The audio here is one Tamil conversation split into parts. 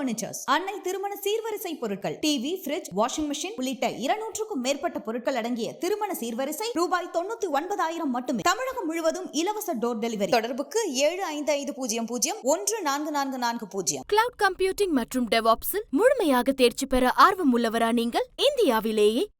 பர்னிச்சர்ஸ் அன்னை திருமண சீர்வரிசை பொருட்கள் டிவி பிரிட்ஜ் வாஷிங் மிஷின் உள்ளிட்ட இருநூற்றுக்கும் மேற்பட்ட பொருட்கள் அடங்கிய திருமண சீர்வரிசை ரூபாய் தொண்ணூத்தி ஒன்பதாயிரம் மட்டுமே. தமிழகம் முழுவதும் இலவச டோர் டெலிவரி தொடர்புக்கு ஏழு ஐந்து ஐந்து பூஜ்ஜியம் பூஜ்ஜியம் ஒன்று நான்கு நான்கு நான்கு பூஜ்ஜியம். கிளவுட் கம்ப்யூட்டிங் மற்றும் டெவாப்ஸில் முழுமையாக தேர்ச்சி பெற ஆர்வம் உள்ளவரா நீங்கள்? இந்தியாவிலேயே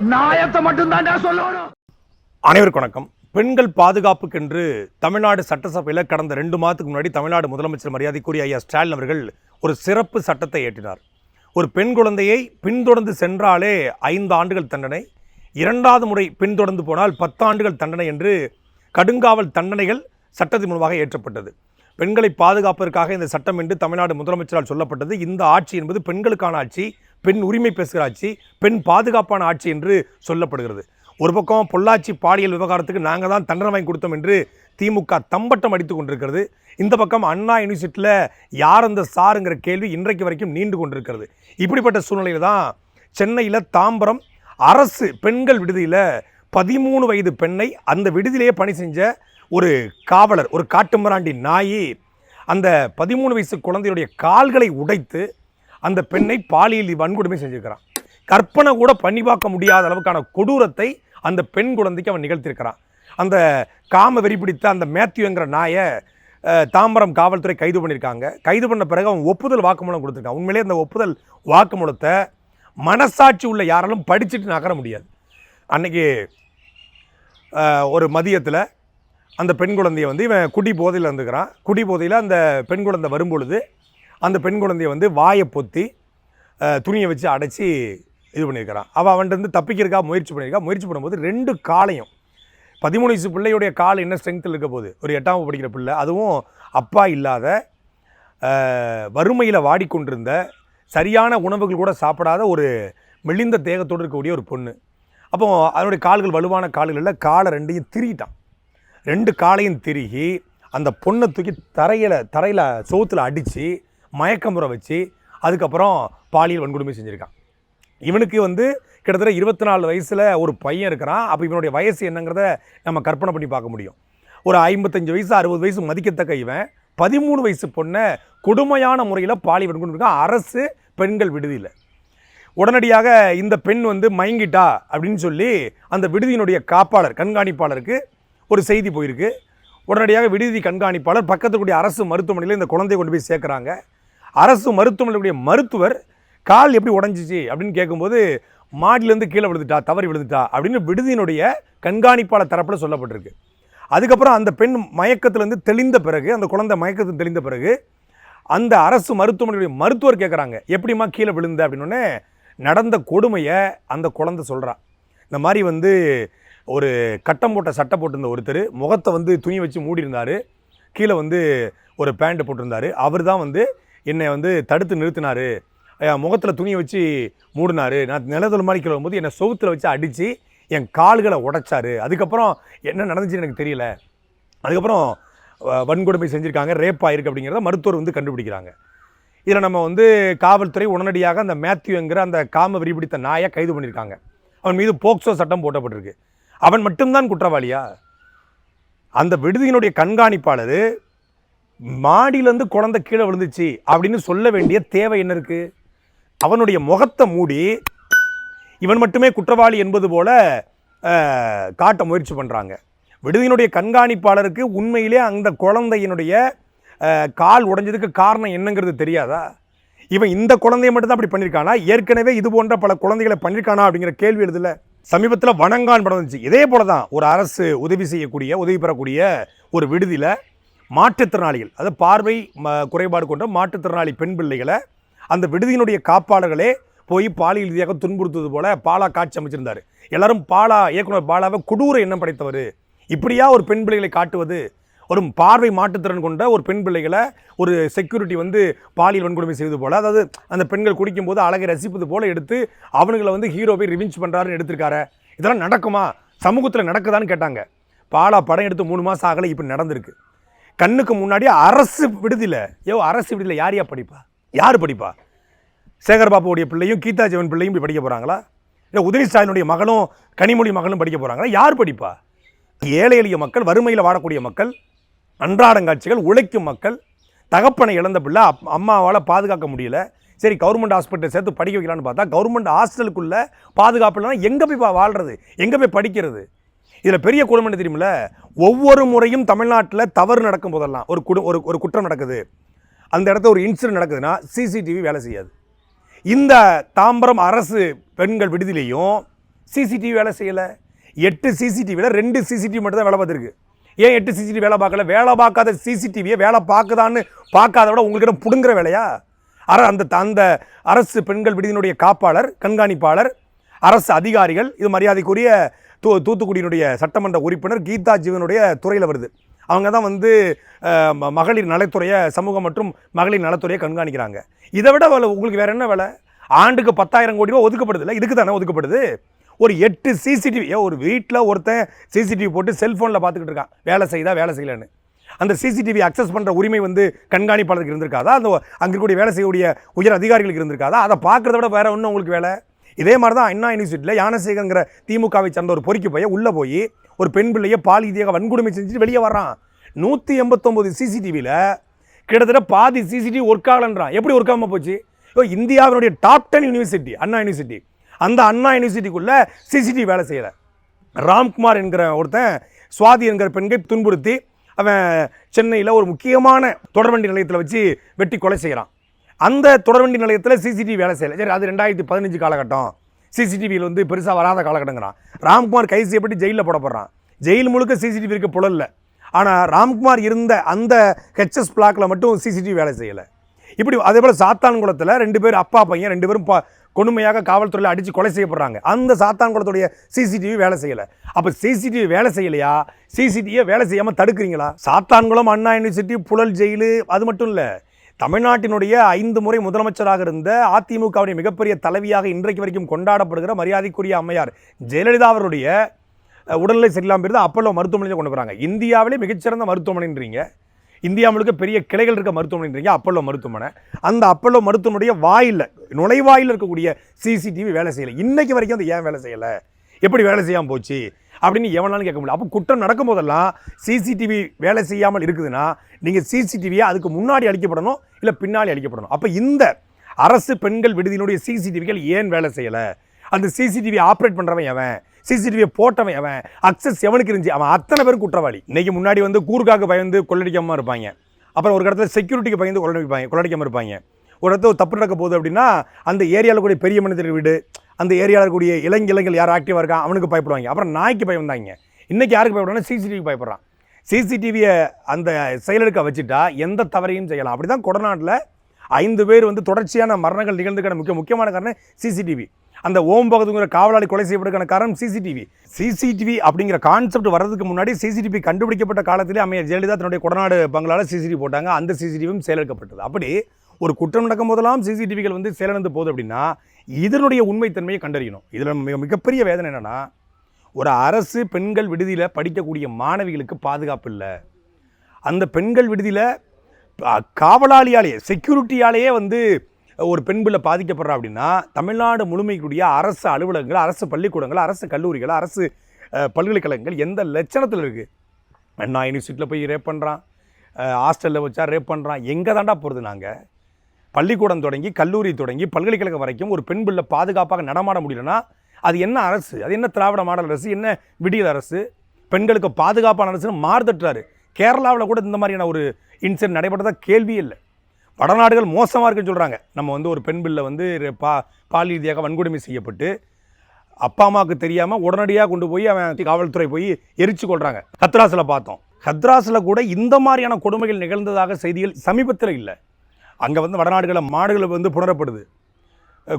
நாயத்தை மட்டும் சொல்லணும். அனைவருக்கும் வணக்கம். பெண்கள் பாதுகாப்புக்கென்று தமிழ்நாடு சட்டசபையில் கடந்த ரெண்டு மாதத்துக்கு முன்னாடி தமிழ்நாடு முதலமைச்சர் மரியாதைக்குரிய ஐயா ஸ்டாலின் அவர்கள் ஒரு சிறப்பு சட்டத்தை ஏற்றினார். ஒரு பெண் குழந்தையை பின்தொடர்ந்து சென்றாலே ஐந்து ஆண்டுகள் தண்டனை இரண்டாவது முறை பின்தொடர்ந்து போனால் பத்து ஆண்டுகள் தண்டனை என்று கடுங்காவல் தண்டனைகள் சட்டத்தின் மூலமாக ஏற்றப்பட்டது. பெண்களை பாதுகாப்பதற்காக இந்த சட்டம் என்று தமிழ்நாடு முதலமைச்சரால் சொல்லப்பட்டது. இந்த ஆட்சி என்பது பெண்களுக்கான ஆட்சி பெண் உரிமை பேசுகிற ஆட்சி பெண் பாதுகாப்பான ஆட்சி என்று சொல்லப்படுகிறது. ஒரு பக்கம் பொள்ளாச்சி பாலியல் விவகாரத்துக்கு நாங்கள் தான் தண்டனை வாங்கி கொடுத்தோம் என்று திமுக தம்பட்டம் அடித்து கொண்டிருக்கிறது. இந்த பக்கம் அண்ணா யூனிவர்சிட்டியில் யார் அந்த சாருங்கிற கேள்வி இன்றைக்கு வரைக்கும் நீண்டு கொண்டிருக்கிறது. இப்படிப்பட்ட சூழ்நிலையில் தான் சென்னையில் தாம்பரம் அரசு பெண்கள் விடுதியில் பதிமூணு வயது பெண்ணை அந்த விடுதியிலேயே பணி செஞ்ச ஒரு காவலர் ஒரு காட்டுமராண்டி நாயி அந்த பதிமூணு வயசு குழந்தையுடைய கால்களை உடைத்து அந்த பெண்ணை பாலியல் வன்கொடுமை செஞ்சிருக்கிறான். கற்பனை கூட பண்ணி பார்க்க முடியாத அளவுக்கான கொடூரத்தை அந்த பெண் குழந்தைக்கு அவன் நிகழ்த்தியிருக்கிறான். அந்த காம வெறி பிடித்த அந்த மேத்யூங்கிற நாயை தாம்பரம் காவல்துறை கைது பண்ணியிருக்காங்க. கைது பண்ண பிறகு அவன் ஒப்புதல் வாக்குமூலம் கொடுத்துருக்கான் உண்மையிலே அந்த ஒப்புதல் வாக்குமூலத்தை மனசாட்சி உள்ள யாராலும் படிச்சுட்டு நகர முடியாது. அன்னைக்கு ஒரு மதியத்தில் அந்த பெண் குழந்தைய வந்து இவன் குடி போதையில் இருந்துக்கிறான். குடி போதையில் அந்த பெண் குழந்தை வரும்பொழுது அந்த பெண் குழந்தைய வந்து வாயை பொத்தி துணியை வச்சு அடைச்சி இது பண்ணியிருக்கிறான் அவள் அவன்கிட்ட இருந்து முயற்சி பண்ணியிருக்கா. முயற்சி பண்ணும்போது ரெண்டு காலையும் பதிமூணு வயசு பிள்ளையுடைய கால் என்ன ஸ்ட்ரென்த்தில் இருக்க போகுது? ஒரு எட்டாம் படிக்கிற பிள்ளை அதுவும் அப்பா இல்லாத வறுமையில் வாடிக்கொண்டிருந்த சரியான உணவுகள் கூட சாப்பிடாத ஒரு மெலிந்த தேகத்தோடு இருக்கக்கூடிய ஒரு பொண்ணு. அப்போ அதனுடைய கால்கள் வலுவான கால்களில் காலை ரெண்டையும் திரிட்டான். ரெண்டு காலையும் திருகி அந்த பொண்ணை தூக்கி தரையில் தரையில் சோத்தில் அடித்து மயக்கமுறை வச்சு அதுக்கப்புறம் பாலியல் வன்கொடுமை செஞ்சுருக்கான். இவனுக்கு வந்து கிட்டத்தட்ட இருபத்தி நாலு வயசில் ஒரு பையன் இருக்கிறான். அப்போ இவனுடைய வயசு என்னங்கிறத நம்ம கற்பனை பண்ணி பார்க்க முடியும். ஒரு ஐம்பத்தஞ்சு வயசு அறுபது வயசு மதிக்கத்தக்க இவன். பதிமூணு வயசு பொண்ணை கொடுமையான முறையில் பாலியல் வன்கொடுமை இருக்கான் அரசு பெண்கள் விடுதியில். உடனடியாக இந்த பெண் வந்து மயங்கிட்டா அப்படின்னு சொல்லி அந்த விடுதியினுடைய காப்பாளர் கண்காணிப்பாளருக்கு ஒரு செய்தி போயிருக்கு. உடனடியாக விடுதி கண்காணிப்பாளர் பக்கத்துல அரசு மருத்துவமனையில் இந்த குழந்தையை கொண்டு போய் சேர்க்குறாங்க. அரசு மருத்துவமனையுடைய மருத்துவர் கால் எப்படி உடஞ்சிச்சு அப்படின்னு கேட்கும்போது மாடியிலேருந்து கீழே விழுந்துட்டா தவறி விழுந்துட்டா அப்படின்னு விடுதியினுடைய கண்காணிப்பாளர் தரப்பில் சொல்லப்பட்டிருக்கு. அதுக்கப்புறம் அந்த பெண் மயக்கத்திலேருந்து தெளிந்த பிறகு அந்த குழந்தை மயக்கத்தில் தெளிந்த பிறகு அந்த அரசு மருத்துவமனையுடைய மருத்துவர் கேட்குறாங்க எப்படிம்மா கீழே விழுந்த? அப்படின்னோடனே நடந்த கொடுமையை அந்த குழந்தை சொல்கிறா இந்த மாதிரி வந்து ஒரு கட்டம் போட்ட சட்டை போட்டிருந்த ஒருத்தர் முகத்தை வந்து துணி வச்சு மூடியிருந்தார். கீழே வந்து ஒரு பேண்ட் போட்டிருந்தாரு. அவர் தான் வந்து என்னை வந்து தடுத்து நிறுத்தினார். முகத்தில் துணியை வச்சு மூடினாரு. நான் நிலத்தில் மாதிரி கீழே என்னை சவுத்தில் வச்சு அடித்து என் கால்களை உடைச்சாரு. அதுக்கப்புறம் என்ன நடந்துச்சுன்னு எனக்கு தெரியல. அதுக்கப்புறம் வன்கொடுமை செஞ்சுருக்காங்க. ரேப் ஆயிருக்கு அப்படிங்கிறத மருத்துவர் வந்து கண்டுபிடிக்கிறாங்க. இதில் நம்ம வந்து காவல்துறை உடனடியாக அந்த மேத்யூங்கிற அந்த காம விரிபிடித்த நாயை கைது பண்ணியிருக்காங்க அவன் மீது போக்சோ சட்டம் போட்டப்பட்டிருக்கு. அவன் மட்டும்தான் குற்றவாளியா? அந்த விடுதியினுடைய கண்காணிப்பாளர் மாடியிலேருந்து குழந்தை கீழே விழுந்துச்சு அப்படின்னு சொல்ல வேண்டிய தேவை என்ன இருக்கு? அவனுடைய முகத்தை மூடி இவன் மட்டுமே குற்றவாளி என்பது போல காட்ட முயற்சி பண்ணுறாங்க விடுதியினுடைய கண்காணிப்பாளருக்கு உண்மையிலே அந்த குழந்தையினுடைய கால் உடைஞ்சதுக்கு காரணம் என்னங்கிறது தெரியாதா? இவன் இந்த குழந்தைய மட்டும் தான் அப்படி பண்ணியிருக்கானா ஏற்கனவே இது போன்ற பல குழந்தைகளை பண்ணியிருக்கானா அப்படிங்கிற கேள்வி எழுதல. சமீபத்தில் வணங்கான் படம் இருந்துச்சு இதே போல தான் ஒரு அரசு உதவி செய்யக்கூடிய உதவி பெறக்கூடிய ஒரு விடுதியில் மாற்றுத்திறனாளிகள் அதாவது பார்வை ம- குறைபாடு கொண்ட மாற்றுத்திறனாளி பெண் பிள்ளைகளை அந்த விடுதியினுடைய காப்பாளர்களே போய் பாலியல் ரீதியாக துன்புறுத்துவது போல பாலா காட்சி அமைச்சிருந்தார். எல்லாரும் பாலா இயக்குனர் பாலாவை கொடூர எண்ணம் படைத்தவர். இப்படியா ஒரு பெண் பிள்ளைகளை காட்டுவது? ஒரு பார்வை மாற்றுத்திறன் கொண்ட ஒரு பெண் பிள்ளைகளை ஒரு செக்யூரிட்டி வந்து பாலியல் வன்கொடுமை செய்வது போல் அதாவது அந்த பெண்கள் குடிக்கும்போது அழகை ரசிப்பது போல் எடுத்து அவனுங்களை வந்து ஹீரோவை ரிவிஞ்ச் பண்ணுறாருன்னு எடுத்திருக்காரு. இதெல்லாம் நடக்குமா? சமூகத்தில் நடக்குதான்னு கேட்டாங்க. பாலா படம் எடுத்து மூணு மாதம் ஆகலை இப்போ நடந்திருக்கு. கண்ணுக்கு முன்னாடி அரசு விடுதியில். ஏவோ அரசு விடுதியில் யார் யார் படிப்பா? யார் படிப்பா? சேகர் பாபுவுடைய பிள்ளையும் கீதா ஜெவன் பிள்ளையும் இப்படி படிக்க போகிறாங்களா இல்லை உதவி ஸ்டாலினுடைய மகளும் கனிமொழி மகளும் படிக்க போகிறாங்களா யார் படிப்பா? ஏழை எளிய மக்கள் வறுமையில் வாழக்கூடிய மக்கள் அன்றாடங்காட்சிகள் உழைக்கும் மக்கள் தகப்பனை இழந்த பிள்ளை அப் அம்மாவால் பாதுகாக்க முடியல. சரி கவர்மெண்ட் ஹாஸ்பிட்டல் சேர்த்து படிக்க வைக்கலான்னு பார்த்தா கவர்மெண்ட் ஹாஸ்டலுக்குள்ளே பாதுகாப்பு இல்லைன்னா எங்கே போய் பா- எங்கே போய் படிக்கிறது? இதில் பெரிய கொடுமை என்ன தெரியுமில்ல? ஒவ்வொரு முறையும் தமிழ்நாட்டில் தவறு நடக்கும் போதெல்லாம் ஒரு குடு ஒரு ஒரு குற்றம் நடக்குது. அந்த இடத்துல ஒரு இன்சிடென்ட் நடக்குதுன்னா சிசிடிவி வேலை செய்யாது. இந்த தாம்பரம் அரசு பெண்கள் விடுதியிலையும் சிசிடிவி வேலை செய்யலை. எட்டு சிசிடிவியில் ரெண்டு சிசிடிவி மட்டும் தான் வேலை பார்த்துருக்கு. ஏன் எட்டு சிசிடிவி வேலை பார்க்கல? வேலை பார்க்காத சிசிடிவியை வேலை பார்க்குதான்னு பார்க்காத விட உங்கள்கிட்ட பிடுங்குற வேலையா? அர அந்த அந்த அரசு பெண்கள் விடுதியினுடைய காப்பாளர் கண்காணிப்பாளர் அரசு அதிகாரிகள் இது மரியாதைக்குரிய தூ தூத்துக்குடியினுடைய சட்டமன்ற உறுப்பினர் கீதா ஜீவனுடைய துறையில் வருது. அவங்க தான் வந்து ம- மகளிர் நலத்துறையை சமூகம் மற்றும் மகளிர் நலத்துறையை கண்காணிக்கிறாங்க. இதை விட வேலை உங்களுக்கு வேறு என்ன வேலை? ஆண்டுக்கு பத்தாயிரம் கோடி ரூபா ஒதுக்கப்படுது இல்லை? இதுக்கு தானே ஒதுக்கப்படுது? ஒரு எட்டு சிசிடிவி ஒரு வீட்டில் ஒருத்தன் சிசிடிவி போட்டு செல்ஃபோனில் பார்த்துக்கிட்டு இருக்கான். வேலை செய்தா வேலை செய்யலன்னு. அந்த சிசிடிவி அக்சஸ் பண்ணுற உரிமை வந்து கண்காணிப்பாளருக்கு இருந்திருக்காதா? அந்த அங்கே இருக்கக்கூடிய வேலை செய்யக்கூடிய உயர் அதிகாரிகளுக்கு இருந்திருக்காதா? அதை பார்க்குறத விட வேறு ஒன்றும் உங்களுக்கு வேலை? இதே மாதிரி தான் அண்ணா யூனிவர்சிட்டியில் யானசேகங்கிற திமுகவை சேர்ந்த ஒரு பொறிக்கு போய் உள்ளே போய் ஒரு பெண் பிள்ளையை இதையாக வன்கொடுமை செஞ்சுட்டு வெளியே வர்றான். நூற்றி எண்பத்தொம்போது சிசிடிவியில் கிட்டத்தட்ட பாதி சிசிடிவி ஒர்க் ஆகலன்றான். எப்படி ஒர்க் ஆகாமல் போச்சு? ஸோ இந்தியாவினுடைய top ten university Anna university அந்த அண்ணா யூனிவர்சிட்டிக்குள்ளே சிசிடிவி வேலை செய்யலை. ராம்குமார் என்கிற ஒருத்தன் சுவாதி என்கிற பெண்களை துன்புறுத்தி அவன் சென்னையில் ஒரு முக்கியமான தொடர்வண்டி நிலையத்தில் வச்சு வெட்டி கொலை செய்கிறான் அந்த தொடர்வண்டி நிலையத்தில் சிசிடிவி வேலை செய்யலை. சரி அது ரெண்டாயிரத்தி பதினஞ்சு காலகட்டம். சிசிடிவியில் வந்து பெருசாக வராத காலகட்டங்கிறான். ராம்குமார் கைது செய்யப்பட்டு ஜெயிலில் போடப்படுறான். ஜெயில் முழுக்க சிசிடிவி இருக்க புழல்ல ஆனால் ராம்குமார் இருந்த அந்த ஹெச்எஸ் பிளாக்கில் மட்டும் சிசிடிவி வேலை செய்யலை. இப்படி அதே போல் சாத்தான்குளத்தில் ரெண்டு பேர் அப்பா பையன் ரெண்டு பேரும் பா கொடுமையாக காவல்துறையில் அடித்து கொலை செய்யப்படுறாங்க. அந்த சாத்தான்குளத்துடைய சிசிடிவி வேலை செய்யலை. அப்போ சிசிடிவி வேலை செய்யலையா? சிசிடிவியை வேலை செய்யாமல் தடுக்கிறீங்களா? சாத்தான்குளம் அண்ணா யூனிவர்சிட்டி புழல் ஜெயிலு அது மட்டும் இல்லை. தமிழ்நாட்டினுடைய ஐந்து முறை முதலமைச்சராக இருந்த அதிமுகவுடைய மிகப்பெரிய தலைவியாக இன்றைக்கு வரைக்கும் கொண்டாடப்படுகிற மரியாதைக்குரிய அம்மையார் ஜெயலலிதா அவருடைய உடல்நிலை சரியில்லாமல் இருந்து அப்பல்லோ மருத்துவமனையில் கொண்டு போகிறாங்க இந்தியாவிலே மிகச்சிறந்த மருத்துவமனைன்றீங்க. இந்தியா முழுக்க பெரிய கிளைகள் இருக்க மருத்துவமனைன்றீங்க அப்பல்லோ மருத்துவமனை. அந்த அப்பல்லோ மருத்துவமனைய வாயில் நுழைவாயில் இருக்கக்கூடிய சிசிடிவி வேலை செய்யலை. இன்னைக்கு வரைக்கும் அது ஏன் வேலை செய்யலை? எப்படி வேலை செய்யாமல் போச்சு? அப்படின்னு எவனாலும் கேட்க முடியல. அப்போ குற்றம் நடக்கும் போதெல்லாம் சிசிடிவி வேலை செய்யாமல் இருக்குதுன்னா நீங்கள் சிசிடிவியை அதுக்கு முன்னாடி அளிக்கப்படணும் இல்லை பின்னாடி அளிக்கப்படணும் அப்போ இந்த அரசு பெண்கள் விடுதியினுடைய சிசிடிவிகள் ஏன் வேலை செய்யலை? அந்த சிசிடிவி ஆப்ரேட் பண்ணுறவன் எவன்? சிசிடிவியை போட்டவன் எவன்? அக்சஸ் எவனுக்கு இருந்துச்சு? அவன் அத்தனை பேரும் குற்றவாளி. இன்றைக்கி முன்னாடி வந்து கூர்காக்கு பயந்து கொள்ளடிக்காமல் இருப்பாங்க. அப்புறம் ஒரு இடத்துல செக்யூரிட்டிக்கு பயந்து கொள்ளடிப்பாங்க கொள்ளடிக்காமல் இருப்பாங்க. ஒரு இடத்துல தப்பு நடக்க போகுது அப்படின்னா அந்த ஏரியாவில் கூட பெரிய மனிதர்கள் வீடு அந்த ஏரியாவில் இருக்கக்கூடிய இளைஞ இளைஞர்கள் யார் ஆக்டிவாக இருக்கான் அவனுக்கு பயப்படுவாங்க. அப்புறம் நாய்க்கு பயந்தாங்க. இன்னைக்கு யாருக்கு பயப்படுறாங்கன்னா சிசிடிவி பயப்படுறான். சிசிடிவியை அந்த செயலெடுக்க வச்சுட்டா எந்த தவறையும் செய்யலாம். அப்படி தான் கொடநாட்டில் ஐந்து பேர் வந்து தொடர்ச்சியான மரணங்கள் நிகழ்ந்துக்கான முக்கிய முக்கியமான காரணம் சிசிடிவி அந்த ஓம் பகதுங்கிற காவலாளி கொலை செய்யப்படுக்கான காரணம் சிசிடிவி சிசிடிவி அப்படிங்கிற கான்செப்ட் வர்றதுக்கு முன்னாடி சிசிடிவி கண்டுபிடிக்கப்பட்ட காலத்திலே அமைய ஜெயலலிதா தன்னுடைய கொடநாடு பங்களால சிசிடிவி போட்டாங்க. அந்த சிசிடிவியும் செயலெடுக்கப்பட்டது. அப்படி ஒரு குற்றம் நடக்கும் போதெல்லாம் சிசிடிவிகள் வந்து செயலிழந்து போகுது அப்படின்னா இதனுடைய உண்மைத்தன்மையை கண்டறியணும். இதில் மிக மிகப்பெரிய வேதனை என்னென்னா ஒரு அரசு பெண்கள் விடுதியில் படிக்கக்கூடிய மாணவிகளுக்கு பாதுகாப்பு இல்லை. அந்த பெண்கள் விடுதியில் காவலாளியாலேயே செக்யூரிட்டியாலேயே வந்து ஒரு பெண் பிள்ளை பாதிக்கப்படுறா அப்படின்னா தமிழ்நாடு முழுமைக்குரிய அரசு அலுவலகங்கள் அரசு பள்ளிக்கூடங்கள் அரசு கல்லூரிகள் அரசு பல்கலைக்கழகங்கள் எந்த லட்சணத்தில் இருக்குது அண்ணா யூனிவர்சிட்டியில் போய் ரேப் பண்ணுறான் ஹாஸ்டலில் வச்சா ரேப் பண்ணுறான் எங்கே தாண்டா போகிறது நாங்கள் பள்ளிக்கூடம் தொடங்கி கல்லூரி தொடங்கி பல்கலைக்கழகம் வரைக்கும் ஒரு பெண் பிள்ளை பாதுகாப்பாக நடமாட முடியலன்னா அது என்ன அரசு? அது என்ன திராவிட மாடல் அரசு? என்ன விடியல் அரசு? பெண்களுக்கு பாதுகாப்பான அரசுன்னு மாறுதட்டுறாரு கேரளாவில் கூட இந்த மாதிரியான ஒரு இன்சிடென்ட் நடைபெற்றதாக கேள்வியே இல்லை. வடநாடுகள் மோசமாக இருக்குன்னு சொல்கிறாங்க நம்ம வந்து ஒரு பெண் பிள்ளை வந்து பா பால் ரீதியாக வன்கொடுமை செய்யப்பட்டு அப்பா அம்மாவுக்கு தெரியாமல் உடனடியாக கொண்டு போய் அவன் காவல்துறை போய் எரிச்சு கொள்கிறாங்க ஹத்ராஸில் பார்த்தோம். ஹத்ராஸில் கூட இந்த மாதிரியான கொடுமைகள் நிகழ்ந்ததாக செய்திகள் சமீபத்தில் இல்லை. அங்கே வந்து வடநாடுகளில் மாடுகள் வந்து புணரப்படுது.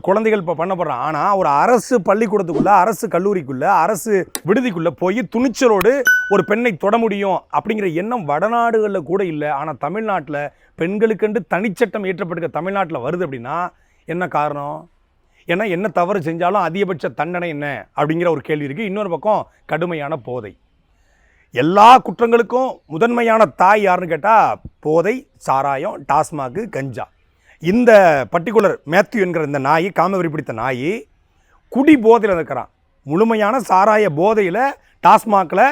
குழந்தைகள் இப்போ பண்ணப்படுறான் ஆனால் ஒரு அரசு பள்ளிக்கூடத்துக்குள்ளே அரசு கல்லூரிக்குள்ளே அரசு விடுதிக்குள்ளே போய் துணிச்சலோடு ஒரு பெண்ணை தொட முடியும் அப்படிங்கிற எண்ணம் வடநாடுகளில் கூட இல்லை. ஆனால் தமிழ்நாட்டில் பெண்களுக்கென்று தனிச்சட்டம் ஏற்றப்பட்டிருக்க தமிழ்நாட்டில் வருது அப்படின்னா என்ன காரணம்? ஏன்னா என்ன தவறு செஞ்சாலும் அதிகபட்ச தண்டனை என்ன? அப்படிங்கிற ஒரு கேள்வி இருக்குது இன்னொரு பக்கம் கடுமையான போதை. எல்லா குற்றங்களுக்கும் முதன்மையான தாய் யாருன்னு கேட்டால் போதை சாராயம் டாஸ்மாக்கு கஞ்சா. இந்த பர்டிகுலர் மேத்யூ என்கிற இந்த நாய் காமவெறி பிடித்த நாய் குடி போதையில் இருக்கிறான். முழுமையான சாராய போதையில் டாஸ்மாகில்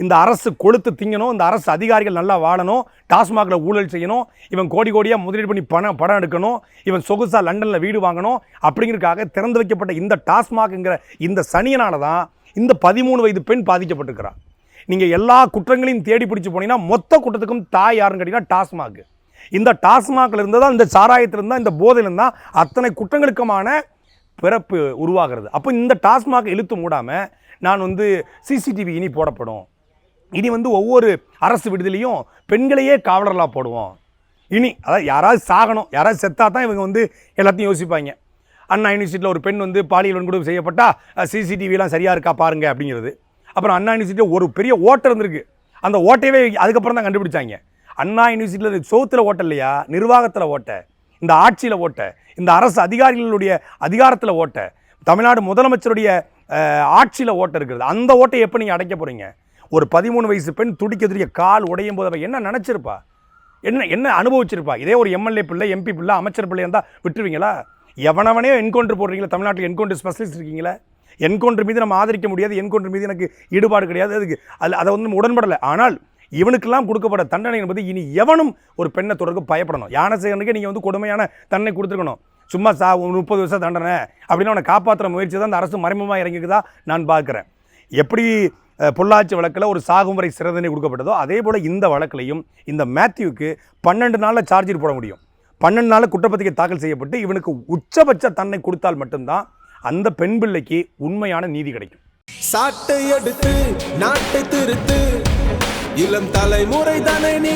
இந்த அரசு கொளுத்து திங்கணும் இந்த அரசு அதிகாரிகள் நல்லா வாழணும் டாஸ்மாகில் ஊழல் செய்யணும் இவன் கோடி கோடியாக முதலீடு பண்ணி பணம் படம் எடுக்கணும் இவன் சொகுசாக லண்டனில் வீடு வாங்கணும் அப்படிங்கிறதுக்காக திறந்து வைக்கப்பட்ட இந்த டாஸ்மாக்ங்கிற இந்த சனியனால தான் இந்த பதிமூணு வயது பெண் பாதிக்கப்பட்டிருக்கிறான் நீங்கள் எல்லா குற்றங்களையும் தேடி பிடிச்சி போனீங்கன்னா மொத்த குற்றத்துக்கும் தாய் யாருன்னு கேட்டிங்கன்னா டாஸ்மாக். இந்த டாஸ்மாகில் இருந்து தான் இந்த சாராயத்திலிருந்து தான் இந்த போதையிலிருந்து தான் அத்தனை குற்றங்களுக்குமான பிறப்பு உருவாகிறது. அப்போ இந்த டாஸ்மாக் இழுத்து மூடாமல் நான் வந்து சிசிடிவி இனி போடப்படும். இனி வந்து ஒவ்வொரு அரசு விடுதலையும் பெண்களையே காவலர்களாக போடுவோம். இனி அதாவது யாராவது சாகணும் யாராவது செத்தா தான் இவங்க வந்து எல்லாத்தையும் யோசிப்பாங்க. அண்ணா யூனிவர்சிட்டியில் ஒரு பெண் வந்து பாலியல் வன்கொடுமை செய்யப்பட்டால் சிசிடிவிலாம் சரியாக இருக்கா பாருங்க அப்படிங்கிறது. அப்புறம் அண்ணா யூனிவர்சிட்டியில் ஒரு பெரிய ஓட்டை இருந்திருக்கு. அந்த ஓட்டையவே அதுக்கப்புறம் தான் கண்டுபிடிச்சாங்க. அண்ணா யூனிவர்சிட்டியில் சோத்தில் ஓட்டை இல்லையா? நிர்வாகத்தில் ஓட்டை. இந்த ஆட்சியில் ஓட்டை. இந்த அரசு அதிகாரிகளுடைய அதிகாரத்தில் ஓட்டை. தமிழ்நாடு முதலமைச்சருடைய ஆட்சியில் ஓட்டை இருக்கிறது அந்த ஓட்டை எப்போ நீங்கள் அடைக்க போகிறீங்க ஒரு பதிமூணு வயசு பெண் துடிக்க துடிக்க கால் உடையும் போது அவள் என்ன நினச்சிருப்பா? என்ன என்ன அனுபவிச்சிருப்பா? இதே ஒரு எம்எல்ஏ பிள்ளை எம்பி பிள்ளை அமைச்சர் பிள்ளை இருந்தால் விட்டுருவீங்களா? எவனவனே என்கவுண்டர் போடுறீங்களா தமிழ்நாட்டில் என்கவுண்டர் ஸ்பெஷலிஸ்ட் இருக்கீங்களா? என்கவுண்டர் மீது நம்ம ஆதரிக்க முடியாது என்கவுண்டர் மீது எனக்கு ஈடுபாடு கிடையாது அதுக்கு அதில் அதை வந்து உடன்படலை. ஆனால் இவனுக்கெல்லாம் கொடுக்கப்பட்ட தண்டனை என்பது இனி எவனும் ஒரு பெண்ணை தொடர்பு பயப்படணும். யானசேகனுக்கு நீங்கள் வந்து கொடுமையான தண்டனை கொடுத்துருக்கணும். சும்மா சா முப்பது வருஷம் தண்டனை அப்படின்னு அவனை காப்பாற்றுற முயற்சி தான் அந்த அரசு மறைமுகமாக இறங்கிக்குதா நான் பார்க்குறேன். எப்படி பொள்ளாச்சி வழக்கில் ஒரு சாகும் வரை சிறை தண்டனை கொடுக்கப்பட்டதோ அதே போல் இந்த வழக்கிலையும் இந்த மேத்யூக்கு பன்னெண்டு நாளில் சார்ஜர் போட முடியும். பன்னெண்டு நாளில் குற்றப்பத்திரிகை தாக்கல் செய்யப்பட்டு இவனுக்கு உச்சபட்ச தண்டனை கொடுத்தால் மட்டும்தான் அந்த பெண் பிள்ளைக்கு உண்மையான நீதி கிடைக்கும். சாட்டை எடுத்து நாட்டை திருத்து. இளம் தலைமுறை தானே நீ